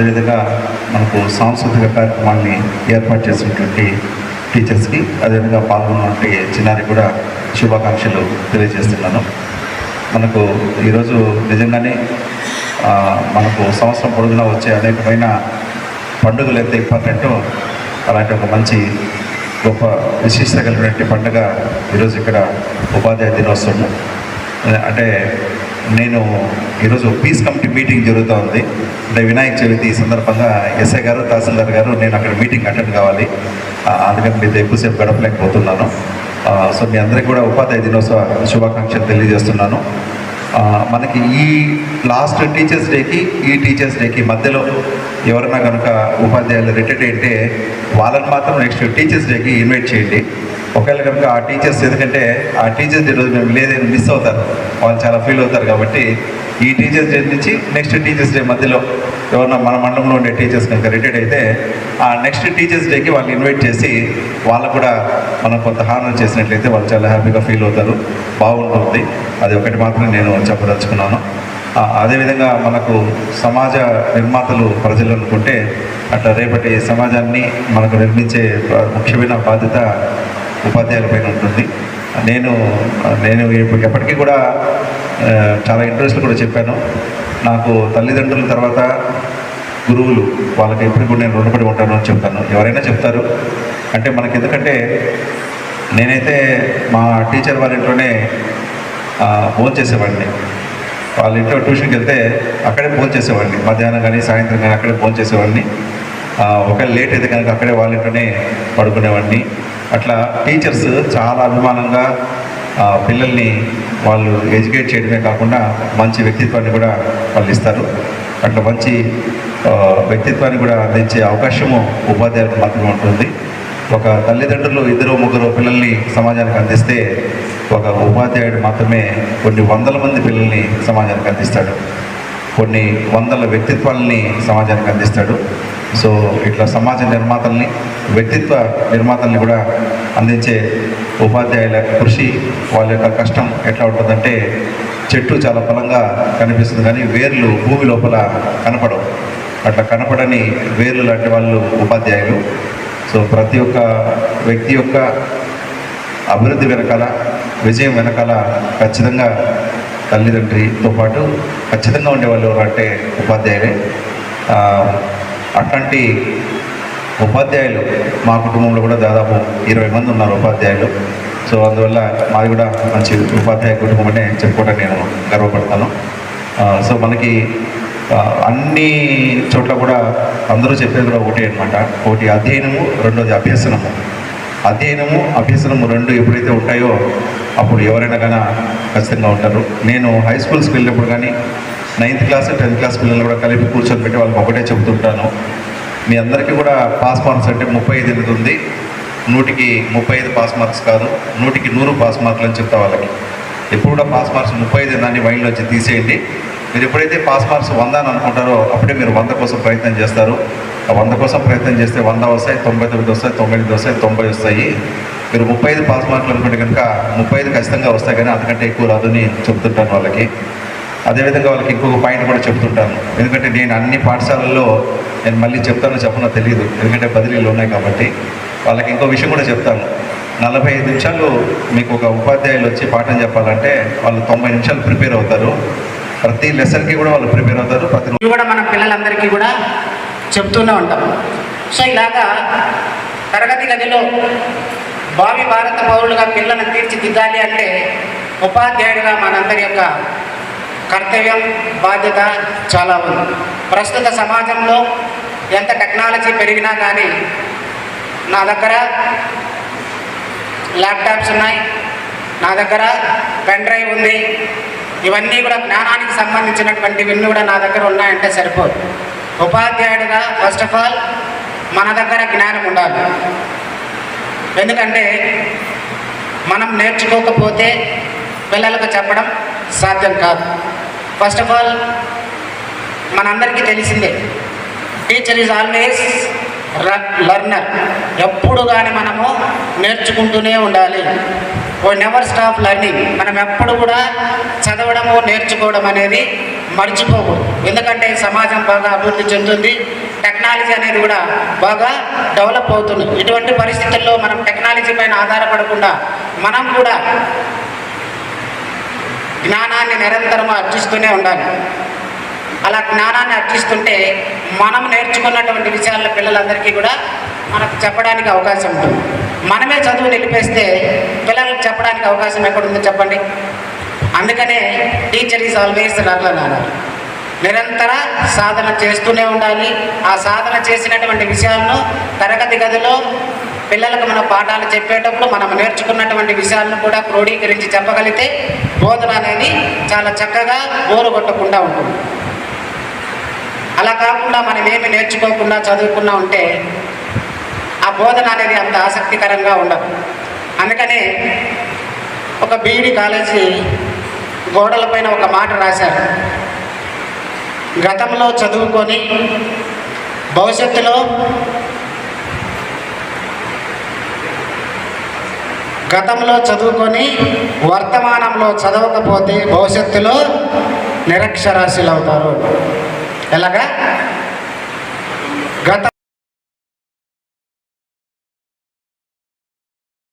అదేవిధంగా మనకు సాంస్కృతిక కార్యక్రమాన్ని ఏర్పాటు చేసినటువంటి టీచర్స్కి అదేవిధంగా పాల్గొన్నటువంటి చిన్నారికి కూడా శుభాకాంక్షలు తెలియజేస్తున్నాను. మనకు ఈరోజు నిజంగానే మనకు సంవత్సరం పొడుగునా వచ్చే అనేకమైన పండుగలు ఎంత ఇంపార్టెంటో అలాంటి ఒక మంచి గొప్ప విశిష్టత కలిగినటువంటి పండుగ ఈరోజు ఇక్కడ ఉపాధ్యాయ దినోత్సవం. అంటే నేను ఈరోజు పీస్ కమిటీ మీటింగ్ జరుగుతూ ఉంది అంటే వినాయక చవితి సందర్భంగా ఎస్ఐ గారు తహసీల్దార్ గారు నేను అక్కడ మీటింగ్ అటెండ్ కావాలి. అందుకని మీతో ఎక్కువసేపు గడపలేకపోతున్నాను. సో మీ అందరికీ కూడా ఉపాధ్యాయ దినోత్సవ శుభాకాంక్షలు తెలియజేస్తున్నాను. మనకి ఈ లాస్ట్ టీచర్స్ డేకి ఈ టీచర్స్ డేకి మధ్యలో ఎవరైనా కనుక ఉపాధ్యాయులు రిటైర్డ్ అయితే వాళ్ళని మాత్రం నెక్స్ట్ టీచర్స్ డేకి ఇన్వైట్ చేయండి. ఒకవేళ కనుక ఆ టీచర్స్ ఎందుకంటే ఆ టీచర్స్ డే రోజు మేము లేదని మిస్ అవుతారు. వాళ్ళు చాలా ఫీల్ అవుతారు కాబట్టి ఈ టీచర్స్ డే నుంచి నెక్స్ట్ టీచర్స్ డే మధ్యలో ఎవరన్నా మన మండలంలో ఉండే టీచర్స్ కనుక రిటైర్డ్ అయితే ఆ నెక్స్ట్ టీచర్స్ డేకి వాళ్ళు ఇన్వైట్ చేసి వాళ్ళకు కూడా మనం కొంత హానర్ చేసినట్లయితే వాళ్ళు చాలా హ్యాపీగా ఫీల్ అవుతారు. బాగుంటుంది. అది ఒకటి మాత్రం నేను చెప్పదలుచుకున్నాను. అదేవిధంగా మనకు సమాజ నిర్మాతలు ప్రజలు అనుకుంటే అట్లా రేపటి సమాజాన్ని మనకు నిర్మించే ముఖ్యమైన బాధ్యత ఉపాధ్యాయులపైన ఉంటుంది. నేను నేను ఎప్పటికీ కూడా చాలా ఇంట్రెస్ట్ కూడా చెప్పాను. నాకు తల్లిదండ్రుల తర్వాత గురువులు వాళ్ళకి ఎప్పుడు కూడా నేను రుణపడి ఉంటాను అని చెప్తాను. ఎవరైనా చెప్తారు. అంటే మనకి ఎందుకంటే నేనైతే మా టీచర్ వాళ్ళ ఇంట్లోనే ఫోన్ చేసేవాడిని. వాళ్ళ ఇంట్లో ట్యూషన్కి వెళ్తే అక్కడే ఫోన్ చేసేవాడిని. మధ్యాహ్నం కానీ సాయంత్రం కానీ అక్కడే ఫోన్ చేసేవాడిని. ఒకవేళ లేట్ అయితే కనుక అక్కడే వాళ్ళ ఇంట్లోనే పడుకునేవాడిని. అట్లా టీచర్స్ చాలా అభిమానంగా పిల్లల్ని వాళ్ళు ఎడ్యుకేట్ చేయడమే కాకుండా మంచి వ్యక్తిత్వాన్ని కూడా వాళ్ళు ఇస్తారు. అట్లా మంచి వ్యక్తిత్వాన్ని కూడా అందించే అవకాశము ఉపాధ్యాయులకు మాత్రమే ఉంటుంది. ఒక తల్లిదండ్రులు ఇద్దరు ముగ్గురు పిల్లల్ని సమాజానికి అందిస్తే ఒక ఉపాధ్యాయుడు మాత్రమే కొన్ని వందల మంది పిల్లల్ని సమాజానికి అందిస్తాడు. కొన్ని వందల వ్యక్తిత్వాలని సమాజానికి అందిస్తాడు. సో ఇట్లా సమాజ నిర్మాతల్ని వ్యక్తిత్వ నిర్మాతల్ని కూడా అందించే ఉపాధ్యాయుల కృషి వాళ్ళ యొక్క కష్టం ఎట్లా ఉంటుందంటే చెట్టు చాలా బలంగా కనిపిస్తుంది కానీ వేర్లు భూమి లోపల కనపడవు. అట్లా కనపడని వేర్లు లాంటి వాళ్ళు ఉపాధ్యాయులు. సో ప్రతి ఒక్క వ్యక్తి యొక్క అభివృద్ధి వెనకాల విజయం వెనకాల ఖచ్చితంగా తల్లిదండ్రితో పాటు ఖచ్చితంగా ఉండేవాళ్ళు ఎవరు అంటే ఉపాధ్యాయులే. అట్లాంటి ఉపాధ్యాయులు మా కుటుంబంలో కూడా దాదాపు ఇరవై మంది ఉన్నారు ఉపాధ్యాయులు. సో అందువల్ల మాది కూడా మంచి ఉపాధ్యాయ కుటుంబం అనే చెప్పుకోవడం నేను గర్వపడతాను. సో మనకి అన్ని చోట్ల కూడా అందరూ చెప్పేది కూడా ఒకటే అనమాట ఒకటి అధ్యయనము రెండోది అభ్యసనము. అధ్యయనము అభ్యసనము రెండు ఎప్పుడైతే ఉంటాయో అప్పుడు ఎవరైనా కానీ ఖచ్చితంగా ఉంటారు. నేను హై స్కూల్స్కి వెళ్ళినప్పుడు కానీ నైన్త్ క్లాస్ టెన్త్ క్లాస్ పిల్లలు కూడా కలిపి కూర్చొని పెట్టి వాళ్ళకి ఒకటే చెబుతుంటాను. మీ అందరికీ కూడా పాస్ మార్క్స్ అంటే ముప్పై ఐదు ఎనిమిది ఉంది. నూటికి ముప్పై ఐదు పాస్ మార్క్స్ కాదు నూటికి నూరు పాస్ మార్కులు అని చెప్తా వాళ్ళకి. ఎప్పుడు కూడా పాస్ మార్క్స్ ముప్పై ఐదు దాన్ని వచ్చి తీసేయండి. మీరు ఎప్పుడైతే పాస్ మార్క్స్ వంద అని అనుకుంటారో అప్పుడే మీరు వంద కోసం ప్రయత్నం చేస్తారు. ఆ వంద కోసం ప్రయత్నం చేస్తే వంద వస్తాయి తొంభై తొమ్మిది వస్తాయి తొంభై ఎనిమిది వస్తాయి తొంభై వస్తాయి. మీరు ముప్పై ఐదు పాస్ మార్కులు అనుకుంటే కనుక ముప్పై ఐదు ఖచ్చితంగా వస్తాయి కానీ అంతకంటే ఎక్కువ రాదు అని చెప్తుంటాను వాళ్ళకి. అదేవిధంగా వాళ్ళకి ఇంకొక పాయింట్ కూడా చెప్తుంటాను ఎందుకంటే నేను అన్ని పాఠశాలల్లో నేను మళ్ళీ చెప్తానో చెప్పనో తెలియదు ఎందుకంటే బదిలీలు ఉన్నాయి కాబట్టి వాళ్ళకి ఇంకో విషయం కూడా చెప్తాను. నలభై ఐదు నిమిషాలు మీకు ఒక ఉపాధ్యాయులు వచ్చి పాఠం చెప్పాలంటే వాళ్ళు తొంభై నిమిషాలు ప్రిపేర్ అవుతారు. ప్రతి లెసన్కి కూడా వాళ్ళు ప్రిపేర్ అవుతారు. ప్రతి కూడా మన పిల్లలందరికీ కూడా చెప్తూనే ఉంటాం. సో ఇలాగా తరగతి గదిలో భావి భారత పౌరులుగా పిల్లలను తీర్చిదిద్దాలి అంటే ఉపాధ్యాయుడిగా మనందరి యొక్క కర్తవ్యం బాధ్యత చాలా ఉంది. ప్రస్తుత సమాజంలో ఎంత టెక్నాలజీ పెరిగినా కానీ నా దగ్గర ల్యాప్టాప్స్ ఉన్నాయి నా దగ్గర పెన్ డ్రైవ్ ఉంది. ఇవన్నీ కూడా జ్ఞానానికి సంబంధించినటువంటివన్నీ కూడా నా దగ్గర ఉన్నాయంటే సరిపోదు. ఉపాధ్యాయుడిగా ఫస్ట్ ఆఫ్ ఆల్ మన దగ్గర జ్ఞానం ఉండాలి. ఎందుకంటే మనం నేర్చుకోకపోతే పిల్లలకు చెప్పడం సాధ్యం కాదు. ఫస్ట్ ఆఫ్ ఆల్ మనందరికీ తెలిసిందే టీచర్ ఈజ్ ఆల్వేస్ లర్నర్ ఎప్పుడు కానీ మనము నేర్చుకుంటూనే ఉండాలి. ఓ నెవర్ స్టాప్ లెర్నింగ్ మనం ఎప్పుడు కూడా చదవడము నేర్చుకోవడం అనేది మర్చిపోకూడదు. ఎందుకంటే సమాజం బాగా అభివృద్ధి చెందుతుంది. టెక్నాలజీ అనేది కూడా బాగా డెవలప్ అవుతుంది. ఇటువంటి పరిస్థితుల్లో మనం టెక్నాలజీ పైన ఆధారపడకుండా మనం కూడా జ్ఞానాన్ని నిరంతరం అర్జిస్తూనే ఉండాలి. అలా జ్ఞానాన్ని అర్జిస్తుంటే మనం నేర్చుకున్నటువంటి విషయాల్లో పిల్లలందరికీ కూడా మనకు చెప్పడానికి అవకాశం ఉంటుంది. మనమే చదువు నిలిపేస్తే పిల్లలకు చెప్పడానికి అవకాశం ఎక్కడుందో చెప్పండి. అందుకనే టీచర్ ఈజ్ ఆల్వేస్ రాగలనాలి నిరంతర సాధన చేస్తూనే ఉండాలి. ఆ సాధన చేసినటువంటి విషయాలను తరగతి గదిలో పిల్లలకు మన పాఠాలు చెప్పేటప్పుడు మనం నేర్చుకున్నటువంటి విషయాలను కూడా క్రోడీకరించి చెప్పగలిగితే బోధన అనేది చాలా చక్కగా బోరు కొట్టకుండా ఉంటుంది. అలా కాకుండా మనం ఏమి నేర్చుకోకుండా చదువుకున్నా ఉంటే ఆ బోధన అనేది అంత ఆసక్తికరంగా ఉండదు. అందుకనే ఒక బీఈడి కాలేజీ గోడలపైన ఒక మాట రాశారు. గతంలో చదువుకొని భవిష్యత్తులో గతంలో చదువుకొని వర్తమానంలో చదవకపోతే భవిష్యత్తులో నిరక్షరాస్యులు అవుతారు ఎలాగా?